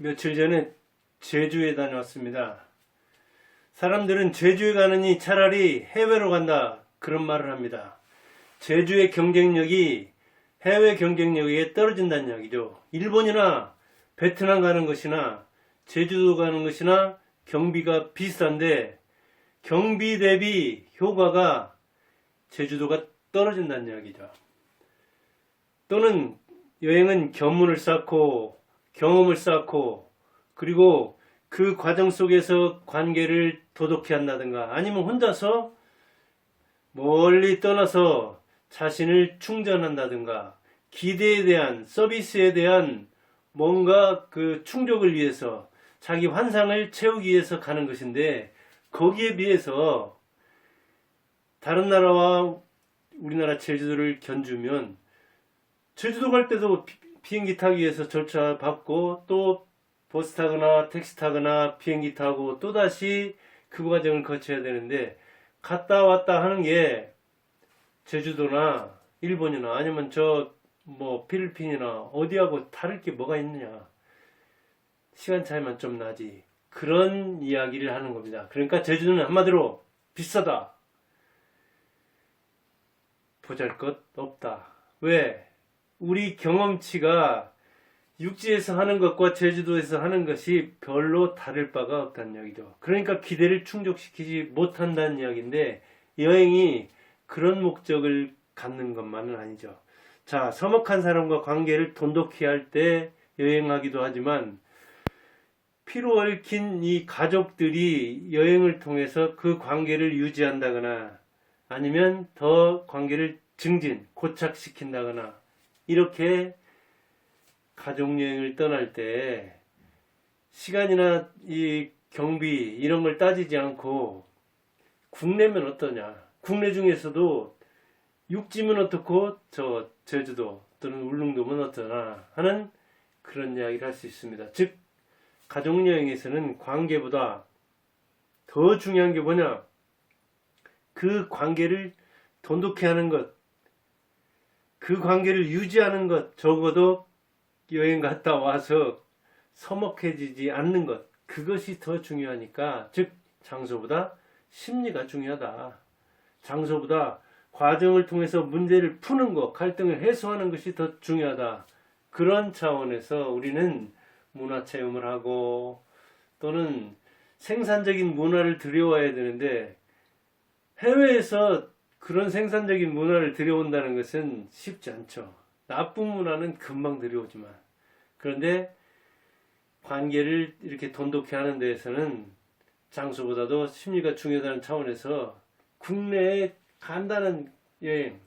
며칠 전에 제주에 다녀왔습니다. 사람들은 제주에 가느니 차라리 해외로 간다 그런 말을 합니다. 제주의 경쟁력이 해외 경쟁력에 떨어진다는 이야기죠. 일본이나 베트남 가는 것이나 제주도 가는 것이나 경비가 비슷한데 경비 대비 효과가 제주도가 떨어진다는 이야기죠. 또는 여행은 견문을 쌓고 경험을 쌓고 그리고 그 과정 속에서 관계를 도덕해 한다든가 아니면 혼자서 멀리 떠나서 자신을 충전한다든가 기대에 대한 서비스에 대한 뭔가 그 충족을 위해서 자기 환상을 채우기 위해서 가는 것인데 거기에 비해서 다른 나라와 우리나라 제주도를 견주면 제주도 갈 때도 비- 비행기 타기 위해서 절차 받고 또 버스 타거나 택시 타거나 비행기 타고 또 다시 그 과정을 거쳐야 되는데 갔다 왔다 하는 게 제주도나 일본이나 아니면 저 뭐 필리핀이나 어디하고 다를 게 뭐가 있느냐. 시간 차이만 좀 나지. 그런 이야기를 하는 겁니다. 그러니까 제주도는 한마디로 비싸다. 보잘 것 없다. 왜 우리 경험치가 육지에서 하는 것과 제주도에서 하는 것이 별로 다를 바가 없다는 이야기죠. 그러니까 기대를 충족시키지 못한다는 이야기인데 여행이 그런 목적을 갖는 것만은 아니죠. 자, 서먹한 사람과 관계를 돈독히 할 때 여행하기도 하지만 피로 얽힌 이 가족들이 여행을 통해서 그 관계를 유지한다거나 아니면 더 관계를 증진, 고착시킨다거나 이렇게 가족여행을 떠날 때 시간이나 이 경비 이런 걸 따지지 않고 국내면 어떠냐. 국내 중에서도 육지면 어떻고 저 제주도 또는 울릉도면 어떠나 하는 그런 이야기를 할 수 있습니다. 즉 가족여행에서는 관계보다 더 중요한 게 뭐냐? 그 관계를 돈독히 하는 것, 그 관계를 유지하는 것, 적어도 여행 갔다 와서 서먹해지지 않는 것, 그것이 더 중요하니까, 즉, 장소보다 심리가 중요하다. 장소보다 과정을 통해서 문제를 푸는 것, 갈등을 해소하는 것이 더 중요하다. 그런 차원에서 우리는 문화 체험을 하고 또는 생산적인 문화를 들여와야 되는데 해외에서 그런 생산적인 문화를 들여온다는 것은 쉽지 않죠. 나쁜 문화는 금방 들여오지만. 그런데 관계를 이렇게 돈독히 하는 데에서는 장소보다도 심리가 중요하다는 차원에서 국내에 간단한 여행,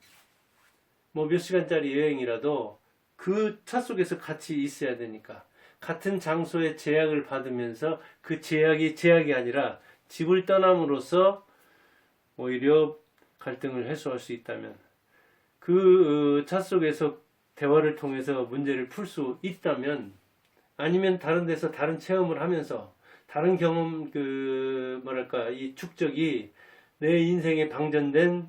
뭐 몇 시간짜리 여행이라도 그 차 속에서 같이 있어야 되니까. 같은 장소의 제약을 받으면서 그 제약이 제약이 아니라 집을 떠남으로써 오히려 갈등을 해소할 수 있다면 그 차 속에서 대화를 통해서 문제를 풀 수 있다면 아니면 다른 데서 다른 체험을 하면서 다른 경험 그 뭐랄까 이 축적이 내 인생에 방전된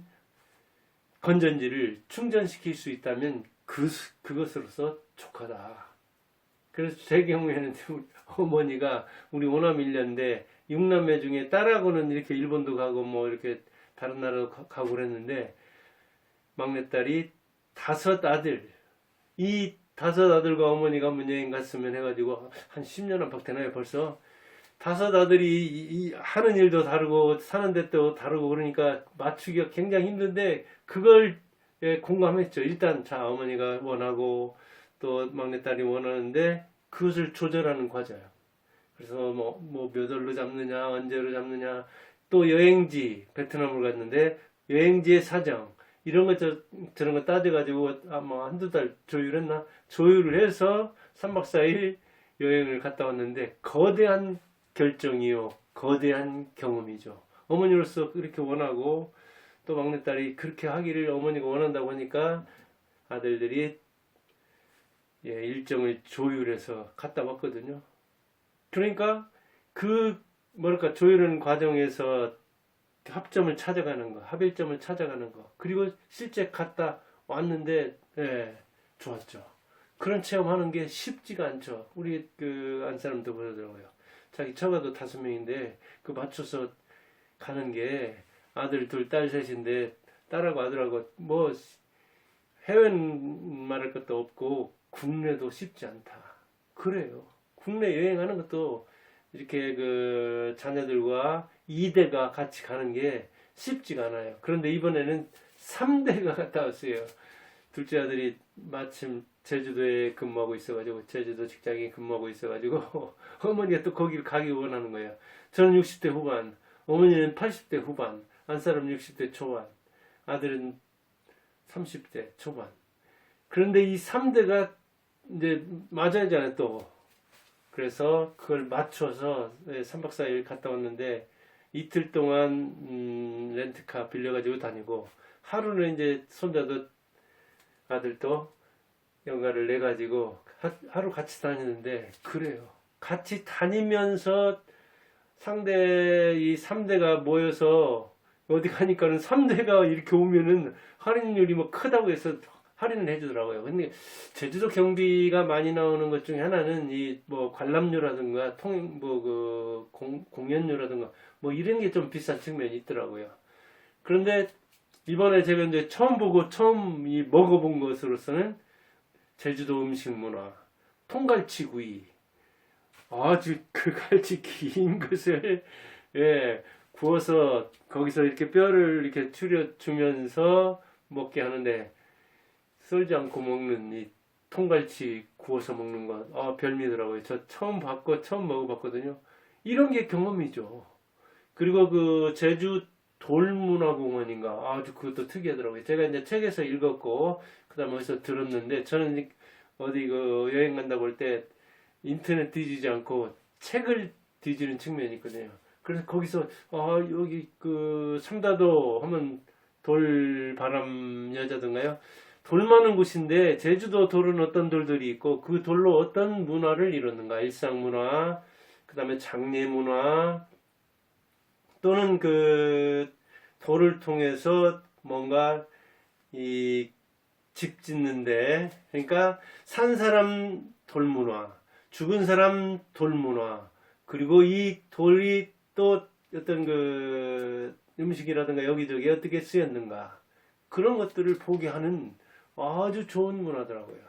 건전지를 충전시킬 수 있다면 그 그것으로서 족하다. 그래서 제 경우에는 우리 어머니가 우리 오남 일년인데 육남매 중에 딸하고는 이렇게 일본도 가고 뭐 이렇게 다른 나라도 가- 가고 그랬는데 막내딸이 다섯 아들 이 다섯 아들과 어머니가 여행 갔으면 해가지고 한 10년 안팎 되나요 벌써? 다섯 아들이 이- 이 하는 일도 다르고 사는 데도 다르고 그러니까 맞추기가 굉장히 힘든데 그걸 예, 공감했죠. 일단 자 어머니가 원하고 또 막내딸이 원하는데 그것을 조절하는 과정이에요 그래서 뭐뭐몇 월로 잡느냐 언제로 잡느냐 또 여행지 베트남을 갔는데 여행지의 사정 이런 것 저, 저런 거 따져가지고 아마 한두 달 조율했나? 조율을 해서 3박 4일 여행을 갔다 왔는데 거대한 결정이요. 거대한 경험이죠. 어머니로서 그렇게 원하고 또 막내딸이 그렇게 하기를 어머니가 원한다고 하니까 아들들이 예, 일정을 조율해서 갔다 왔거든요. 그러니까 그 뭐랄까 조율하는 과정에서 합점을 찾아가는 거, 합일점을 찾아가는 거, 그리고 실제 갔다 왔는데 예, 좋았죠. 그런 체험하는 게 쉽지가 않죠. 우리 그 안 사람도 그러더라고요. 자기 처가도 다섯 명인데 그 맞춰서 가는 게 아들 둘, 딸 셋인데 딸하고 아들하고 뭐 해외는 말할 것도 없고 국내도 쉽지 않다. 그래요. 국내 여행하는 것도 이렇게 그 자녀들과 2대가 같이 가는 게 쉽지가 않아요. 그런데 이번에는 3대가 갔다 왔어요. 둘째 아들이 마침 제주도에 근무하고 있어가지고 제주도 직장에 근무하고 있어가지고 어머니가 또 거기를 가기 원하는 거예요. 저는 60대 후반, 어머니는 80대 후반, 안 사람 60대 초반, 아들은 30대 초반. 그런데 이 3대가 이제 맞아야잖아요 또. 그래서 그걸 맞춰서 3박 4일 갔다 왔는데 이틀 동안 음, 렌트카 빌려가지고 다니고 하루는 이제 손자도 아들도 연가를 내 가지고 하루 같이 다니는데 그래요. 같이 다니면서 상대 이 3대가 모여서 어디 가니까는 3대가 이렇게 오면은 할인율이 뭐 크다고 해서 할인을 해주더라고요. 근데 제주도 경비가 많이 나오는 것 중에 하나는 이 뭐 관람료라든가 통 뭐 그 공연료라든가 뭐 이런 게 좀 비싼 측면이 있더라고요. 그런데 이번에 제가 이제 처음 보고 처음 이 먹어본 것으로서는 제주도 음식 문화, 통갈치구이. 아주 그 갈치 긴 것을, 예, 구워서 거기서 이렇게 뼈를 이렇게 추려 주면서 먹게 하는데, 썰지 않고 먹는 이 통갈치 구워서 먹는 것, 아, 별미더라고요. 저 처음 봤고, 처음 먹어봤거든요. 이런 게 경험이죠. 그리고 그 제주 돌문화공원인가 아주 그것도 특이하더라고요. 제가 이제 책에서 읽었고 그다음에 어디서 들었는데 저는 이- 어디 그 여행 간다고 할 때 인터넷 뒤지지 않고 책을 뒤지는 측면이 있거든요. 그래서 거기서 아 여기 그 삼다도 하면 돌바람 여자든가요. 돌 많은 곳인데 제주도 돌은 어떤 돌들이 있고 그 돌로 어떤 문화를 이루는가? 일상 문화 그 다음에 장례 문화 또는 그 돌을 통해서 뭔가 이 집 짓는데 그러니까 산 사람 돌 문화, 죽은 사람 돌 문화, 그리고 이 돌이 또 어떤 그 음식이라든가 여기저기 어떻게 쓰였는가? 그런 것들을 보게 하는 아주 좋은 문화더라고요.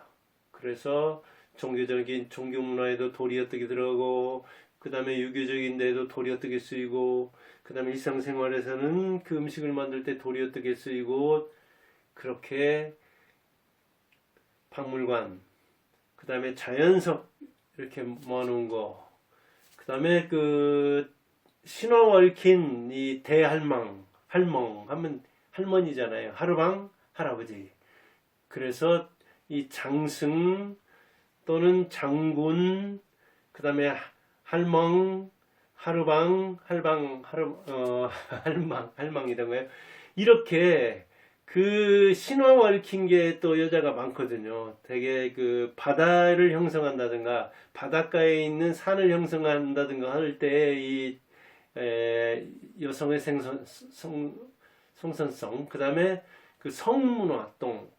그래서 종교적인 종교 문화에도 어떻게 들어가고 그 다음에 유교적인 데도 어떻게 쓰이고 그 다음에 일상생활에서는 그 음식을 만들 때 어떻게 쓰이고 그렇게 박물관 그 다음에 자연석 이렇게 모아놓은 거 그 다음에 그 신화 얽힌 이 대할망 할멍 하면 할머니잖아요 하루방 할아버지 그래서 이 장승 또는 장군 그 다음에 할멍 하루방, 할방, 하루, 어, 할망, 할망이던가요? 이렇게 그 신화 게또 여자가 많거든요. 되게 그 바다를 형성한다든가 바닷가에 있는 산을 형성한다든가 할 때 이 여성의 생선, 성, 성선성, 그 다음에 그 성문화동,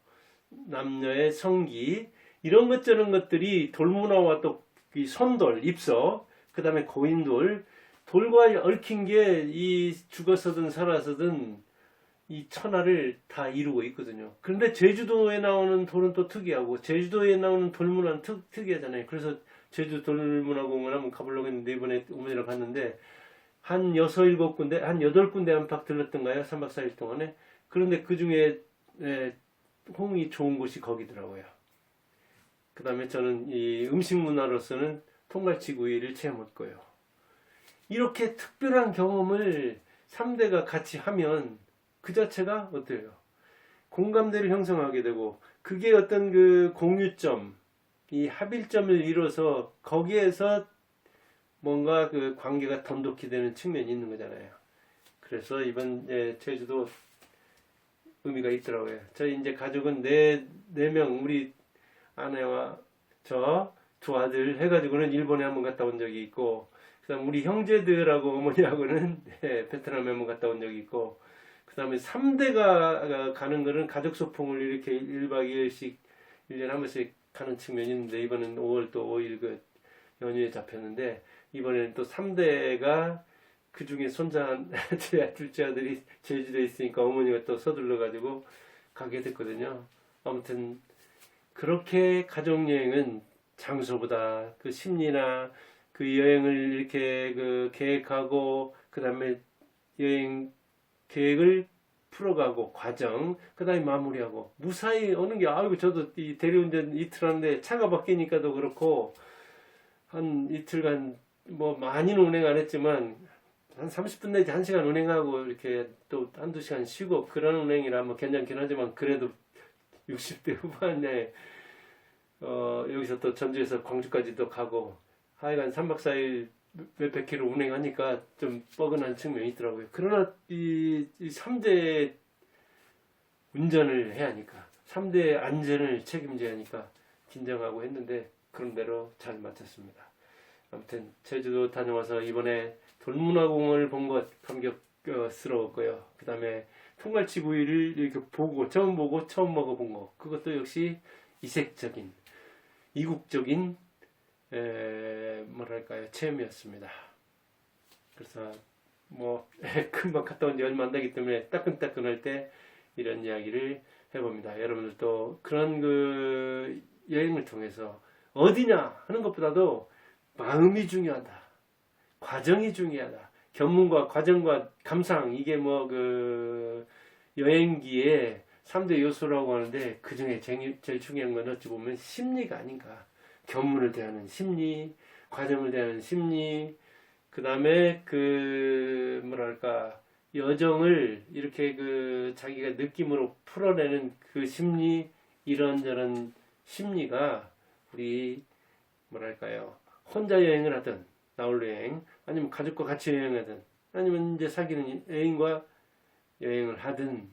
남녀의 성기, 이런 것 저런 것들이 돌문화와 또이 선돌, 입석, 그 다음에 고인돌, 돌과 얽힌 게 이 죽어서든 살아서든 이 천하를 다 이루고 있거든요. 그런데 제주도에 나오는 돌은 또 특이하고 제주도에 나오는 돌문화는 특, 특이하잖아요. 그래서 제주 돌문화공원 한번 가보려고 했는데 이번에 어머니랑 갔는데 한 여섯 일곱 군데 한 여덟 군데 안팎 들렀던가요? 3박 4일 동안에. 그런데 그 중에 예, 홍이 좋은 곳이 거기더라고요. 그 다음에 저는 이 음식 문화로서는 통갈치 구이를 체험했고요. 이렇게 특별한 경험을 3대가 같이 하면 그 자체가 어때요? 공감대를 형성하게 되고 그게 어떤 그 공유점, 이 합일점을 이뤄서 거기에서 뭔가 그 관계가 돈독히 되는 측면이 있는 거잖아요. 그래서 이번 예, 제주도 의미가 있더라고요. 저희 이제 가족은 네, 네 명, 우리 아내와 저 두 아들 해가지고는 일본에 한번 갔다 온 적이 있고, 그 다음 우리 형제들하고 어머니하고는 예, 베트남에 한번 갔다 온 적이 있고, 그 다음에 3대가 가는 거는 가족 소풍을 이렇게 1박 2일씩 1년에 한 번씩 가는 측면이 있는데 이번엔 5월 또 5일 그 연휴에 잡혔는데 이번에는 또 3대가 그 중에 손자 제 둘째 아들이 제주도에 있으니까 어머니가 또 서둘러 가지고 가게 됐거든요. 아무튼 그렇게 가족 여행은 장소보다 그 심리나 그 여행을 이렇게 그 계획하고 그 다음에 여행 계획을 풀어가고 과정 그다음에 마무리하고 무사히 오는 게 아이고 저도 이 대리운전 이틀 하는데 차가 바뀌니까도 그렇고 한 이틀간 뭐 많이는 운행 안 했지만 한 30분 내지 1시간 운행하고 이렇게 또 한두 시간 쉬고 그런 운행이라면 괜찮긴 하지만 그래도 60대 후반에 어 여기서 또 전주에서 광주까지도 가고 하여간 3박 4일 몇백 킬로 운행하니까 좀 뻐근한 측면이 있더라고요. 그러나 이, 이 3대 운전을 해야 하니까 3대 안전을 책임져야 하니까 긴장하고 했는데 그런 대로 잘 마쳤습니다. 아무튼 제주도 다녀와서 이번에 돌문화공원을 본 것 감격스러웠고요. 그 다음에 통갈치 부위를 이렇게 보고 처음 보고 처음 먹어본 거 그것도 역시 이색적인 이국적인 에, 뭐랄까요 체험이었습니다. 그래서 뭐 금방 갔다 온 지 얼마 안 되기 때문에 따끈따끈할 때 이런 이야기를 해봅니다. 여러분들도 그런 그 여행을 통해서 어디냐 하는 것보다도 마음이 중요하다. 과정이 중요하다. 견문과 과정과 감상 이게 뭐 그 여행기에 3대 요소라고 하는데 그 중에 제일, 중요한 건 어찌 보면 심리가 아닌가. 견문을 대하는 심리, 과정을 대하는 심리, 그 다음에 그 뭐랄까 여정을 이렇게 그 자기가 느낌으로 풀어내는 그 심리 이런저런 심리가 우리 뭐랄까요 혼자 여행을 하든 나홀로 여행 아니면 가족과 같이 여행하든 아니면 이제 사귀는 애인과 여행을 하든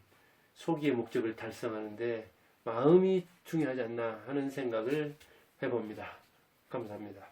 소기의 목적을 달성하는데 마음이 중요하지 않나 하는 생각을 해봅니다. 감사합니다.